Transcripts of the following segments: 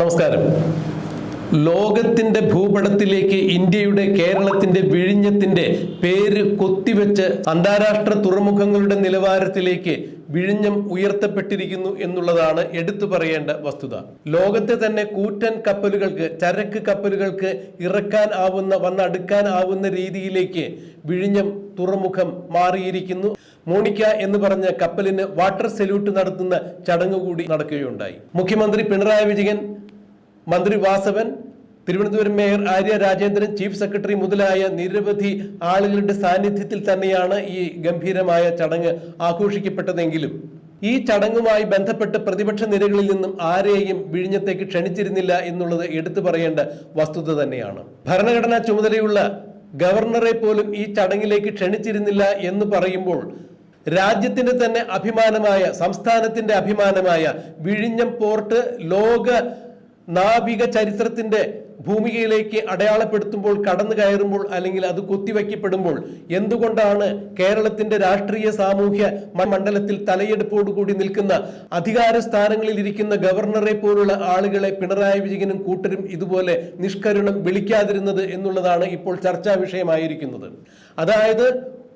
നമസ്കാരം. ലോകത്തിന്റെ ഭൂപടത്തിലേക്ക് ഇന്ത്യയുടെ കേരളത്തിന്റെ വിഴിഞ്ഞത്തിന്റെ പേര് കൊത്തിവെച്ച് അന്താരാഷ്ട്ര തുറമുഖങ്ങളുടെ നിലവാരത്തിലേക്ക് വിഴിഞ്ഞം ഉയർത്തപ്പെട്ടിരിക്കുന്നു എന്നുള്ളതാണ് എടുത്തു പറയേണ്ട വസ്തുത. ലോകത്തെ തന്നെ കൂറ്റൻ കപ്പലുകൾക്ക് ചരക്ക് കപ്പലുകൾക്ക് ഇറക്കാൻ ആവുന്ന വന്നടുക്കാൻ ആവുന്ന രീതിയിലേക്ക് വിഴിഞ്ഞം തുറമുഖം മാറിയിരിക്കുന്നു. മോണിക്ക എന്ന് പറഞ്ഞ കപ്പലിന് വാട്ടർ സല്യൂട്ട് നടത്തുന്ന ചടങ്ങ് കൂടി നടക്കുകയുണ്ടായി. മുഖ്യമന്ത്രി പിണറായി വിജയൻ മന്ത്രി Vasavan Thiruvananthapuram mayor Arya Rajendran chief secretary മുതലായ നിരവധി ആളുകളുടെ സാന്നിധ്യത്തിൽ തന്നെയാണ് ഈ ഗംഭീരമായ ചടങ്ങ് ആഘോഷിക്കപ്പെട്ടതെങ്കിലും ഈ ചടങ്ങുമായി ബന്ധപ്പെട്ട് പ്രതിപക്ഷ നിരകളിൽ നിന്നും ആരെയും വിഴിഞ്ഞത്തേക്ക് ക്ഷണിച്ചിരുന്നില്ല എന്നുള്ളത് എടുത്തു പറയേണ്ട വസ്തുത തന്നെയാണ്. ഭരണഘടനാ ചുമതലയുള്ള ഗവർണറെ പോലും ഈ ചടങ്ങിലേക്ക് ക്ഷണിച്ചിരുന്നില്ല എന്ന് പറയുമ്പോൾ രാജ്യത്തിന്റെ തന്നെ അഭിമാനമായ സംസ്ഥാനത്തിന്റെ അഭിമാനമായ വിഴിഞ്ഞം പോർട്ട് ലോക നാവിക ചരിത്രത്തിന്റെ ഭൂമികയിലേക്ക് അടയാളപ്പെടുത്തുമ്പോൾ കടന്നു കയറുമ്പോൾ അല്ലെങ്കിൽ അത് കുത്തിവയ്ക്കപ്പെടുമ്പോൾ എന്തുകൊണ്ടാണ് കേരളത്തിന്റെ രാഷ്ട്രീയ സാമൂഹ്യ മണ്ഡലത്തിൽ തലയെടുപ്പോടുകൂടി നിൽക്കുന്ന അധികാര സ്ഥാനങ്ങളിൽ ഇരിക്കുന്ന ഗവർണറെ പോലുള്ള ആളുകളെ പിണറായി വിജയനും കൂട്ടരും ഇതുപോലെ നിഷ്കരുണം വിളിക്കാതിരുന്നത് എന്നുള്ളതാണ് ഇപ്പോൾ ചർച്ചാ വിഷയമായിരിക്കുന്നത്. അതായത്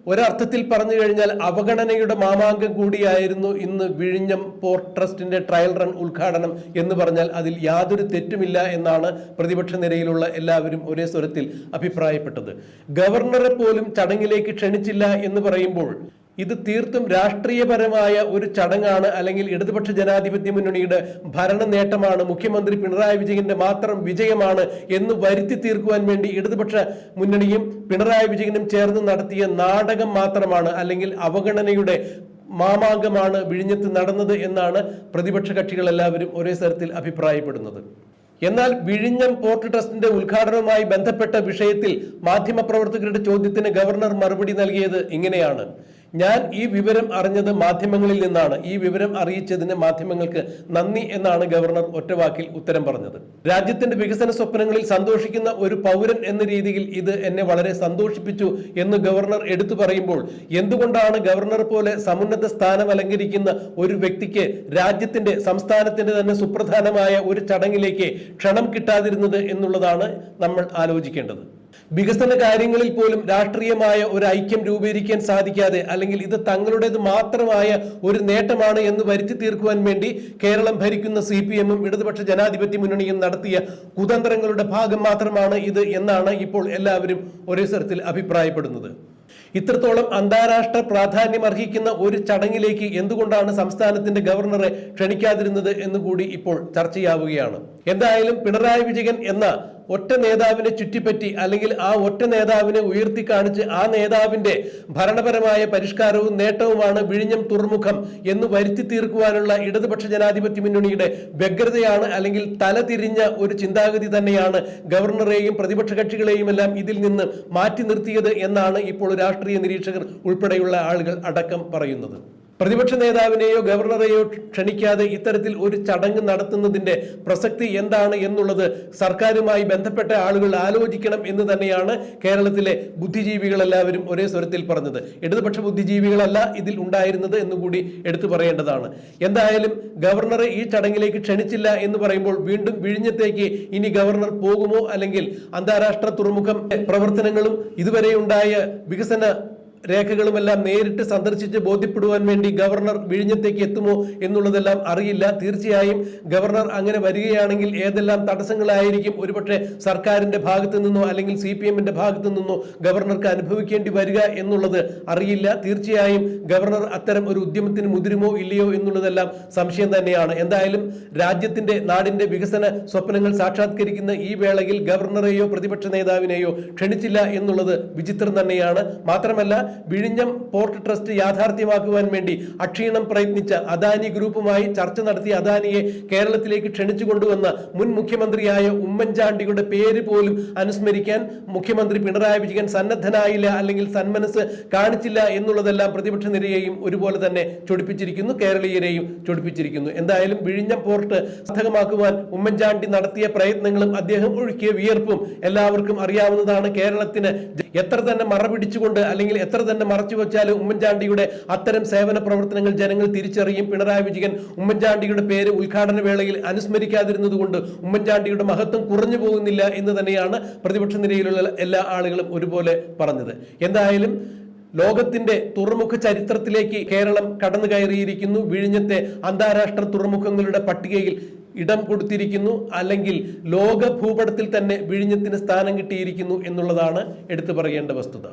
ഒരർത്ഥത്തിൽ പറഞ്ഞു കഴിഞ്ഞാൽ അവഗണനയുടെ മാമാങ്കം കൂടിയായിരുന്നു ഇന്ന് വിഴിഞ്ഞം പോർട്ട് ട്രസ്റ്റിന്റെ ട്രയൽ റൺ ഉദ്ഘാടനം എന്ന് പറഞ്ഞാൽ അതിൽ യാതൊരു തെറ്റുമില്ല എന്നാണ് പ്രതിപക്ഷ നിരയിലുള്ള എല്ലാവരും ഒരേ സ്വരത്തിൽ അഭിപ്രായപ്പെട്ടത്. ഗവർണറെ പോലും ചടങ്ങിലേക്ക് ക്ഷണിച്ചില്ല എന്ന് പറയുമ്പോൾ ഇത് തീർത്തും രാഷ്ട്രീയപരമായ ഒരു ചടങ്ങാണ് അല്ലെങ്കിൽ ഇടതുപക്ഷ ജനാധിപത്യ മുന്നണിയുടെ ഭരണ നേട്ടമാണ് മുഖ്യമന്ത്രി പിണറായി വിജയന്റെ മാത്രം വിജയമാണ് എന്ന് വരുത്തി തീർക്കുവാൻ വേണ്ടി ഇടതുപക്ഷ മുന്നണിയും പിണറായി വിജയനും ചേർന്ന് നടത്തിയ നാടകം മാത്രമാണ് അല്ലെങ്കിൽ അവഗണനയുടെ മാമാങ്കമാണ് വിഴിഞ്ഞത്ത് നടന്നത് എന്നാണ് പ്രതിപക്ഷ കക്ഷികൾ എല്ലാവരും ഒരേ സ്ഥലത്തിൽ അഭിപ്രായപ്പെടുന്നത്. എന്നാൽ വിഴിഞ്ഞം പോർട്ട് ട്രസ്റ്റിന്റെ ഉദ്ഘാടനവുമായി ബന്ധപ്പെട്ട വിഷയത്തിൽ മാധ്യമപ്രവർത്തകരുടെ ചോദ്യത്തിന് ഗവർണർ മറുപടി നൽകിയത് ഇങ്ങനെയാണ്. ഞാൻ ഈ വിവരം അറിഞ്ഞത് മാധ്യമങ്ങളിൽ നിന്നാണ്. ഈ വിവരം അറിയിച്ചതിന് മാധ്യമങ്ങൾക്ക് നന്ദി എന്നാണ് ഗവർണർ ഒറ്റവാക്കിൽ ഉത്തരം പറഞ്ഞത്. രാജ്യത്തിന്റെ വികസന സ്വപ്നങ്ങളിൽ സന്തോഷിക്കുന്ന ഒരു പൗരൻ എന്ന രീതിയിൽ ഇത് എന്നെ വളരെ സന്തോഷിപ്പിച്ചു എന്ന് ഗവർണർ എടുത്തു പറയുമ്പോൾ എന്തുകൊണ്ടാണ് ഗവർണർ പോലെ സമുന്നത സ്ഥാനം അലങ്കരിക്കുന്ന ഒരു വ്യക്തിക്ക് രാജ്യത്തിന്റെ സംസ്ഥാനത്തിന്റെ തന്നെ സുപ്രധാനമായ ഒരു ചടങ്ങിലേക്ക് ക്ഷണം കിട്ടാതിരുന്നത് എന്നുള്ളതാണ് നമ്മൾ ആലോചിക്കേണ്ടത്. വികസന കാര്യങ്ങളിൽ പോലും രാഷ്ട്രീയമായ ഒരു ഐക്യം രൂപീകരിക്കാൻ സാധിക്കാതെ അല്ലെങ്കിൽ ഇത് തങ്ങളുടേത് മാത്രമായ ഒരു നേട്ടമാണ് എന്ന് വരുത്തി തീർക്കുവാൻ വേണ്ടി കേരളം ഭരിക്കുന്ന സി പി എമ്മും ഇടതുപക്ഷ ജനാധിപത്യ മുന്നണിയും നടത്തിയ കുതന്ത്രങ്ങളുടെ ഭാഗം മാത്രമാണ് ഇത് എന്നാണ് ഇപ്പോൾ എല്ലാവരും ഒരേ സ്വരത്തിൽ അഭിപ്രായപ്പെടുന്നത്. ഇത്രത്തോളം അന്താരാഷ്ട്ര പ്രാധാന്യം അർഹിക്കുന്ന ഒരു ചടങ്ങിലേക്ക് എന്തുകൊണ്ടാണ് സംസ്ഥാനത്തിന്റെ ഗവർണറെ ക്ഷണിക്കാതിരുന്നത് എന്നുകൂടി ഇപ്പോൾ ചർച്ചയാവുകയാണ്. എന്തായാലും പിണറായി വിജയൻ എന്ന ഒറ്റ നേതാവിനെ ചുറ്റിപ്പറ്റി അല്ലെങ്കിൽ ആ ഒറ്റ നേതാവിനെ ഉയർത്തി കാണിച്ച് ആ നേതാവിന്റെ ഭരണപരമായ പരിഷ്കാരവും നേട്ടവുമാണ് വിഴിഞ്ഞം തുറമുഖം എന്ന് വരുത്തി തീർക്കുവാനുള്ള ഇടതുപക്ഷ ജനാധിപത്യ മുന്നണിയുടെ വ്യഗ്രതയാണ് അല്ലെങ്കിൽ തലതിരിഞ്ഞ ഒരു ചിന്താഗതി തന്നെയാണ് ഗവർണറെയും പ്രതിപക്ഷ കക്ഷികളെയും എല്ലാം ഇതിൽ നിന്ന് മാറ്റി നിർത്തിയത് എന്നാണ് ഇപ്പോൾ രാഷ്ട്രീയ നിരീക്ഷകർ ഉൾപ്പെടെയുള്ള ആളുകൾ അടക്കം പറയുന്നത്. പ്രതിപക്ഷ നേതാവിനെയോ ഗവർണറെയോ ക്ഷണിക്കാതെ ഇത്തരത്തിൽ ഒരു ചടങ്ങ് നടത്തുന്നതിന്റെ പ്രസക്തി എന്താണ് എന്നുള്ളത് സർക്കാരുമായി ബന്ധപ്പെട്ട ആളുകൾ ആലോചിക്കണം എന്ന് തന്നെയാണ് കേരളത്തിലെ ബുദ്ധിജീവികളെല്ലാവരും ഒരേ സ്വരത്തിൽ പറഞ്ഞത്. ഇടതുപക്ഷ ബുദ്ധിജീവികളല്ല ഇതിൽ ഉണ്ടായിരുന്നത് എന്നുകൂടി എടുത്തു പറയേണ്ടതാണ്. എന്തായാലും ഗവർണറെ ഈ ചടങ്ങിലേക്ക് ക്ഷണിച്ചില്ല എന്ന് പറയുമ്പോൾ വീണ്ടും വിഴിഞ്ഞത്തേക്ക് ഇനി ഗവർണർ പോകുമോ? അല്ലെങ്കിൽ അന്താരാഷ്ട്ര തുറമുഖം പ്രവർത്തനങ്ങളും ഇതുവരെ ഉണ്ടായ വികസന രേഖകളുമെല്ലാം നേരിട്ട് സന്ദർശിച്ച് ബോധ്യപ്പെടുവാൻ വേണ്ടി ഗവർണർ വിഴിഞ്ഞത്തേക്ക് എത്തുമോ എന്നുള്ളതെല്ലാം അറിയില്ല. തീർച്ചയായും ഗവർണർ അങ്ങനെ വരികയാണെങ്കിൽ ഏതെല്ലാം തടസ്സങ്ങളായിരിക്കും? ഒരുപക്ഷെ സർക്കാരിന്റെ ഭാഗത്തു നിന്നോ അല്ലെങ്കിൽ സി പി എമ്മിന്റെ ഭാഗത്തു നിന്നോ ഗവർണർക്ക് അനുഭവിക്കേണ്ടി വരിക എന്നുള്ളത് അറിയില്ല. തീർച്ചയായും ഗവർണർ അത്തരം ഒരു ഉദ്യമത്തിന് മുതിരുമോ ഇല്ലയോ എന്നുള്ളതെല്ലാം സംശയം തന്നെയാണ്. എന്തായാലും രാജ്യത്തിന്റെ നാടിന്റെ വികസന സ്വപ്നങ്ങൾ സാക്ഷാത്കരിക്കുന്ന ഈ വേളയിൽ ഗവർണറെയോ പ്രതിപക്ഷ നേതാവിനെയോ ക്ഷണിച്ചില്ല എന്നുള്ളത് വിചിത്രം തന്നെയാണ്. മാത്രമല്ല വിഴിഞ്ഞം പോർട്ട് ട്രസ്റ്റ് യാഥാർത്ഥ്യമാക്കുവാൻ വേണ്ടി അക്ഷീണം പ്രയത്നിച്ച അദാനി ഗ്രൂപ്പുമായി ചർച്ച നടത്തി അദാനിയെ കേരളത്തിലേക്ക് ക്ഷണിച്ചു കൊണ്ടുവന്ന മുൻ മുഖ്യമന്ത്രിയായ ഉമ്മൻചാണ്ടിയുടെ പേര് പോലും അനുസ്മരിക്കാൻ മുഖ്യമന്ത്രി പിണറായി വിജയൻ സന്നദ്ധനായില്ല അല്ലെങ്കിൽ സന്മനസ് കാണിച്ചില്ല എന്നുള്ളതെല്ലാം പ്രതിപക്ഷ നിരയെയും ഒരുപോലെ തന്നെ ചൊടിപ്പിച്ചിരിക്കുന്നു കേരളീയരെയും ചൊടിപ്പിച്ചിരിക്കുന്നു. എന്തായാലും വിഴിഞ്ഞം പോർട്ട് സാധകമാക്കുവാൻ ഉമ്മൻചാണ്ടി നടത്തിയ പ്രയത്നങ്ങളും അദ്ദേഹം ഒഴുക്കിയ വിയർപ്പും എല്ലാവർക്കും അറിയാവുന്നതാണ്. കേരളത്തിന് എത്ര തന്നെ മറ പിടിച്ചുകൊണ്ട് അല്ലെങ്കിൽ എത്ര തന്നെ മറച്ചു വെച്ചാലും ഉമ്മൻചാണ്ടിയുടെ അത്തരം സേവന പ്രവർത്തനങ്ങൾ ജനങ്ങൾ തിരിച്ചറിയും. പിണറായി വിജയൻ ഉമ്മൻചാണ്ടിയുടെ പേര് ഉദ്ഘാടന വേളയിൽ അനുസ്മരിക്കാതിരുന്നത് കൊണ്ട് ഉമ്മൻചാണ്ടിയുടെ മഹത്വം കുറഞ്ഞു പോകുന്നില്ല എന്ന് തന്നെയാണ് പ്രതിപക്ഷ നിരയിലുള്ള എല്ലാ ആളുകളും ഒരുപോലെ പറഞ്ഞത്. എന്തായാലും ലോകത്തിന്റെ തുറമുഖ ചരിത്രത്തിലേക്ക് കേരളം കടന്നു കയറിയിരിക്കുന്നു. വിഴിഞ്ഞത്തെ അന്താരാഷ്ട്ര തുറമുഖങ്ങളുടെ പട്ടികയിൽ ഇടം കൊടുത്തിരിക്കുന്നു. അല്ലെങ്കിൽ ലോക ഭൂപടത്തിൽ തന്നെ വിഴിഞ്ഞത്തിന് സ്ഥാനം കിട്ടിയിരിക്കുന്നു എന്നുള്ളതാണ് എടുത്തു പറയേണ്ട വസ്തുത.